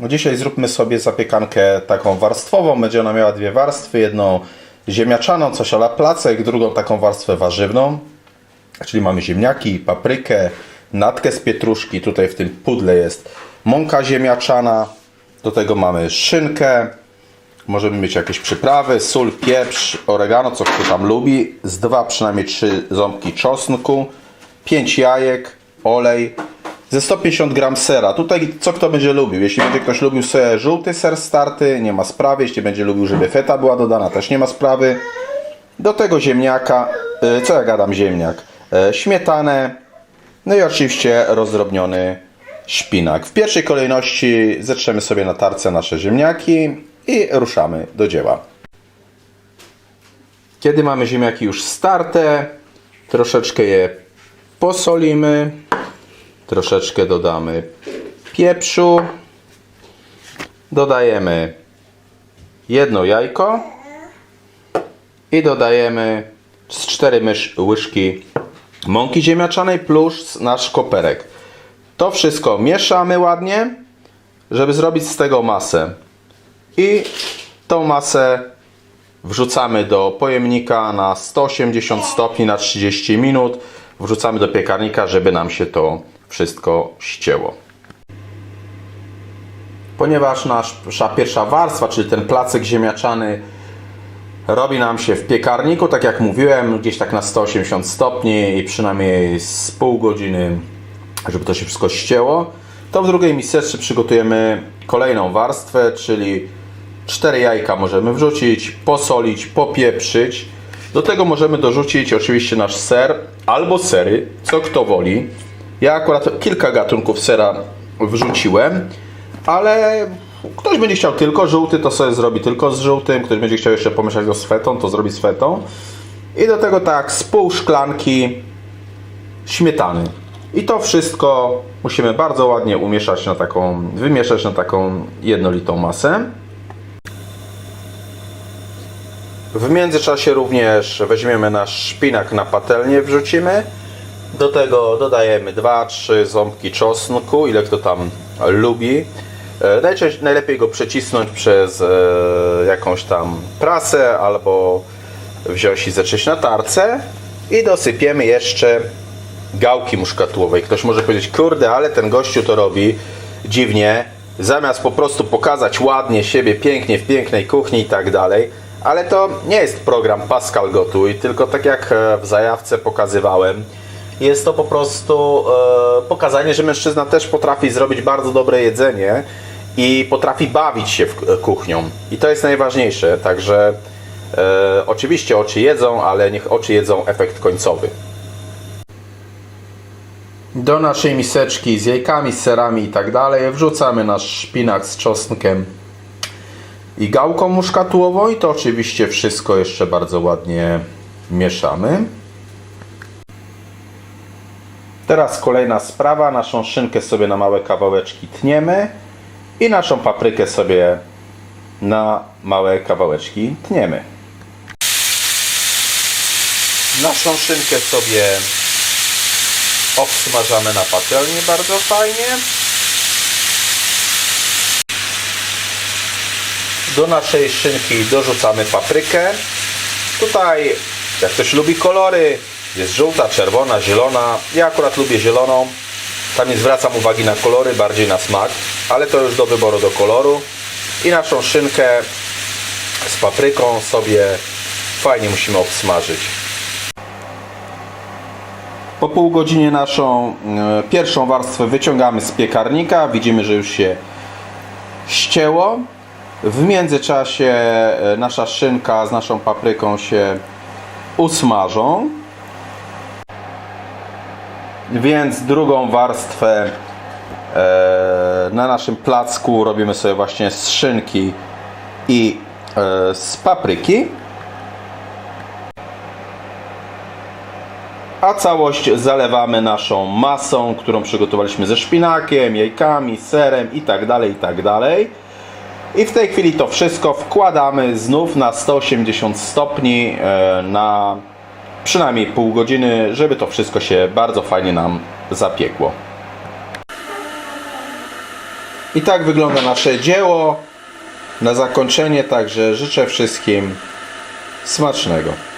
No dzisiaj zróbmy sobie zapiekankę taką warstwową. Będzie ona miała dwie warstwy. Jedną ziemniaczaną, coś ala placek, drugą taką warstwę warzywną. Czyli mamy ziemniaki, paprykę, natkę z pietruszki. Tutaj w tym pudle jest mąka ziemniaczana. Do tego mamy szynkę. Możemy mieć jakieś przyprawy, sól, pieprz, oregano, co kto tam lubi. Z dwa, przynajmniej trzy ząbki czosnku. 5 jajek, olej. Ze 150 gram sera. Tutaj co kto będzie lubił. Jeśli będzie ktoś lubił sobie żółty ser starty, nie ma sprawy. Jeśli będzie lubił, żeby feta była dodana, też nie ma sprawy. Do tego ziemniaka, y, co ja gadam ziemniak, y, śmietanę, no i oczywiście rozdrobniony szpinak. W pierwszej kolejności zetrzemy sobie na tarce nasze ziemniaki i ruszamy do dzieła. Kiedy mamy ziemniaki już starte, troszeczkę je posolimy, troszeczkę dodamy pieprzu, dodajemy jedno jajko i dodajemy z 4 mysz, łyżki mąki ziemniaczanej plus nasz koperek. To wszystko mieszamy ładnie, żeby zrobić z tego masę. I tą masę wrzucamy do pojemnika na 180 stopni na 30 minut. Wrzucamy do piekarnika, żeby nam się to wszystko ścięło. Ponieważ nasza pierwsza warstwa, czyli ten placek ziemniaczany robi nam się w piekarniku, tak jak mówiłem, gdzieś tak na 180 stopni i przynajmniej z pół godziny, żeby to się wszystko ścięło, to w drugiej miseczce przygotujemy kolejną warstwę, czyli 4 jajka możemy wrzucić, posolić, popieprzyć. Do tego możemy dorzucić oczywiście nasz ser albo sery, co kto woli. Ja akurat kilka gatunków sera wrzuciłem, ale ktoś będzie chciał tylko żółty, to sobie zrobi tylko z żółtym. Ktoś będzie chciał jeszcze pomieszać go z fetą, to zrobi z fetą. I do tego tak z pół szklanki śmietany. I to wszystko musimy bardzo ładnie umieszać na taką, wymieszać na taką jednolitą masę. W międzyczasie również weźmiemy nasz szpinak na patelnię, wrzucimy. Do tego dodajemy 2-3 ząbki czosnku, ile kto tam lubi. E, Najczęściej, najlepiej go przecisnąć przez e, jakąś tam prasę albo wziąć i zetrzeć na tarce. I dosypiemy jeszcze gałki muszkatułowej. Ktoś może powiedzieć, kurde, ale ten gościu to robi dziwnie. Zamiast po prostu pokazać ładnie siebie pięknie w pięknej kuchni i tak dalej. Ale to nie jest program Pascal Gotuj, tylko tak jak e, w zajawce pokazywałem, jest to po prostu e, pokazanie, że mężczyzna też potrafi zrobić bardzo dobre jedzenie i potrafi bawić się w, kuchnią. I to jest najważniejsze. Także e, oczywiście oczy jedzą, ale niech oczy jedzą efekt końcowy. Do naszej miseczki z jajkami, z serami i tak dalej wrzucamy nasz szpinak z czosnkiem i gałką muszkatułową i to oczywiście wszystko jeszcze bardzo ładnie mieszamy. Teraz kolejna sprawa, naszą szynkę sobie na małe kawałeczki tniemy i naszą paprykę sobie na małe kawałeczki tniemy. Naszą szynkę sobie obsmażamy na patelni bardzo fajnie. Do naszej szynki dorzucamy paprykę. Tutaj, jak ktoś lubi kolory, jest żółta, czerwona, zielona. Ja akurat lubię zieloną. Tam nie zwracam uwagi na kolory, bardziej na smak, ale to już do wyboru do koloru. I naszą szynkę z papryką sobie fajnie musimy obsmażyć. Po pół godzinie naszą e, pierwszą warstwę wyciągamy z piekarnika. Widzimy, że już się ścięło. W międzyczasie e, nasza szynka z naszą papryką się usmażą. Więc drugą warstwę e, na naszym placku robimy sobie właśnie z szynki i e, z papryki. A całość zalewamy naszą masą, którą przygotowaliśmy ze szpinakiem, jajkami, serem i tak dalej, i tak. I w tej chwili to wszystko wkładamy znów na 180 stopni e, na przynajmniej pół godziny, żeby to wszystko się bardzo fajnie nam zapiekło. I tak wygląda nasze dzieło na zakończenie, także życzę wszystkim smacznego.